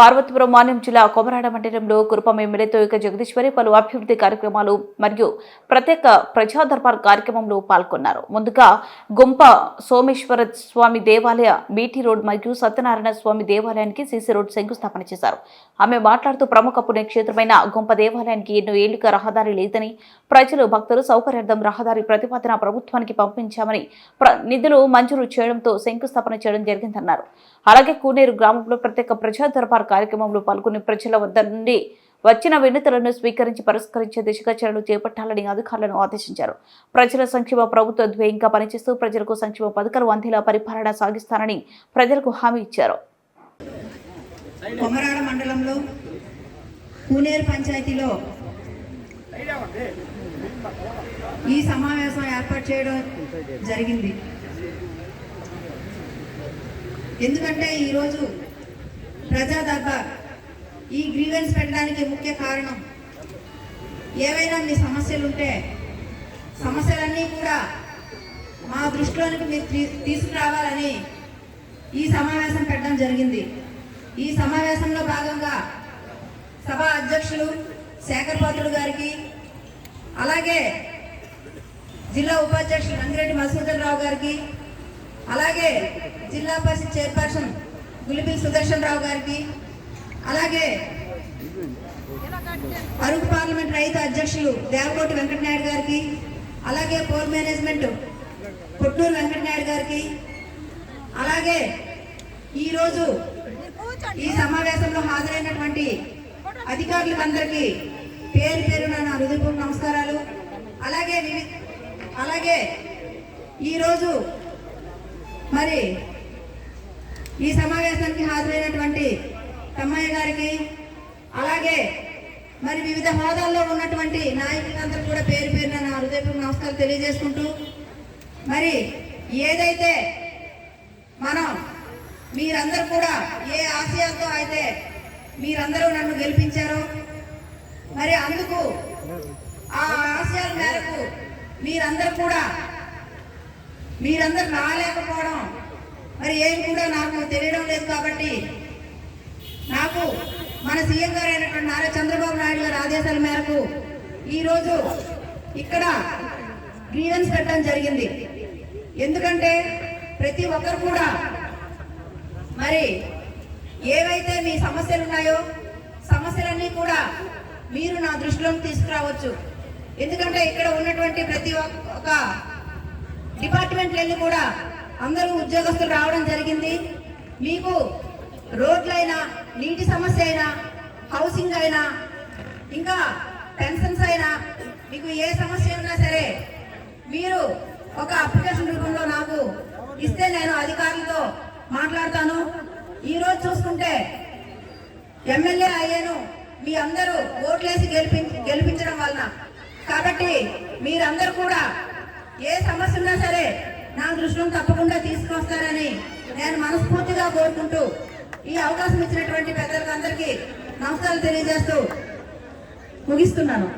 పార్వతీపురం మాన్యం జిల్లా కొమరాడ మండలంలో కురుపం ఎమ్మెల్యేతో ఇక జగదీశ్వరి పలు అభివృద్ధి కార్యక్రమాలు మరియు ప్రత్యేక ప్రజా దర్బార్ కార్యక్రమంలో పాల్గొన్నారు. ముందుగా గుంప సోమేశ్వర స్వామి దేవాలయ బీటీ రోడ్ మరియు సత్యనారాయణ స్వామి దేవాలయానికి సీసీ రోడ్ శంకుస్థాపన చేశారు. ఆమె మాట్లాడుతూ ప్రముఖ పుణ్యక్షేత్రమైన గుంప దేవాలయానికి ఎన్నో ఏళ్ళుగా రహదారి లేదని ప్రజలు భక్తులు సౌకర్యార్థం రహదారి ప్రతిపాదన ప్రభుత్వానికి పంపించామని ప్ర- నిధులు మంజూరు చేయడంతో శంకుస్థాపన చేయడం జరిగిందన్నారు. అలాగే కూనేరు గ్రామంలో ప్రత్యేక ప్రజా దర్బార్ కార్యక్రమంలో పాల్గొని ప్రజల వద్ద నుండి వచ్చిన వినతులను స్వీకరించి పరిష్కరించే దిశగా చర్యలు చేపట్టాలని అధికారులను ఆదేశించారు. ప్రజల సంక్షేమ ప్రభుత్వ ధ్యేయంగా పనిచేస్తూ ప్రజలకు సంక్షేమ పథకాలు అందేలా పరిపాలన సాగిస్తానని ప్రజలకు హామీ ఇచ్చారు. మండలంలో పంచాయతీలో ఈ సమావేశం ఏర్పాటు చేయడం జరిగింది. ఎందుకంటే ఈరోజు ప్రజా దర్బార్ ఈ గ్రీవెన్స్ పెట్టడానికి ముఖ్య కారణం ఏవైనా మీ సమస్యలు ఉంటే సమస్యలన్నీ కూడా మా దృష్టిలోనికి మీరు తీ- తీసుకురావాలని ఈ సమావేశం పెట్టడం జరిగింది. ఈ సమావేశంలో భాగంగా సభ అధ్యక్షులు శేఖర్ పాత్రుడు గారికి అలాగే జిల్లా ఉపాధ్యక్షులు రంగిరెడ్డి మధుసూదన్ రావు గారికి అలాగే జిల్లా పరిషత్ చైర్పర్సన్ గులిబిల్ సుదర్శన్ రావు గారికి అలాగే అరకు పార్లమెంట్ రైతు అధ్యక్షులు దేవకోటి వెంకటనాయుడు గారికి అలాగే పోల్ మేనేజ్మెంట్ కొట్టూరు వెంకటనాయుడు గారికి అలాగే ఈరోజు ఈ సమావేశంలో హాజరైనటువంటి అధికారులందరికీ పేరు పేరున నా హృదయపూర్వక నమస్కారాలు. అలాగే అలాగే ఈరోజు మరి ఈ సమావేశానికి హాజరైనటువంటి తమ్మయ్య గారికి అలాగే మరి వివిధ హోదాల్లో ఉన్నటువంటి నాయకులందరూ కూడా పేరు పేరున నా హృదయపూర్వక నమస్కారం తెలియజేసుకుంటూ మరి ఏదైతే మనం మీరందరూ కూడా ఏ ఆశయాలతో అయితే మీరందరూ నన్ను గెలిపించారో మరి అందుకు ఆ ఆశయాల మేరకు మీరందరూ కూడా మీరందరూ రాలేకపోవడం మరి ఏం కూడా నాకు తెలియడం లేదు కాబట్టి నాకు మన సీఎం గారు అయినటువంటి నారా చంద్రబాబు నాయుడు గారి ఆదేశాల మేరకు ఈరోజు ఇక్కడ గ్రీవెన్స్ పెట్టడం జరిగింది. ఎందుకంటే ప్రతి ఒక్కరు కూడా మరి ఏవైతే మీ సమస్యలు ఉన్నాయో సమస్యలన్నీ కూడా మీరు నా దృష్టిలోకి తీసుకురావచ్చు. ఎందుకంటే ఇక్కడ ఉన్నటువంటి ప్రతి ఒక్క ఒక డిపార్ట్మెంట్లన్నీ కూడా అందరూ ఉద్యోగస్తులు రావడం జరిగింది. మీకు రోడ్లైనా నీటి సమస్య అయినా హౌసింగ్ అయినా ఇంకా పెన్షన్స్ అయినా మీకు ఏ సమస్య ఉన్నా సరే మీరు ఒక అప్లికేషన్ రూపంలో నాకు ఇస్తే నేను అధికారులతో మాట్లాడతాను. ఈరోజు చూసుకుంటే ఎమ్మెల్యే అయ్యాను. మీ అందరూ ఓట్లేసి గెలిపి గెలిపించడం వలన. కాబట్టి మీరందరూ కూడా ఏ సమస్య ఉన్నా సరే నా దృష్టిలో తప్పకుండా తీసుకొస్తారని నేను మనస్ఫూర్తిగా కోరుకుంటూ ఈ అవకాశం ఇచ్చినటువంటి పెద్దలకు అందరికీ నమస్కారాలు తెలియజేస్తూ ముగిస్తున్నాను.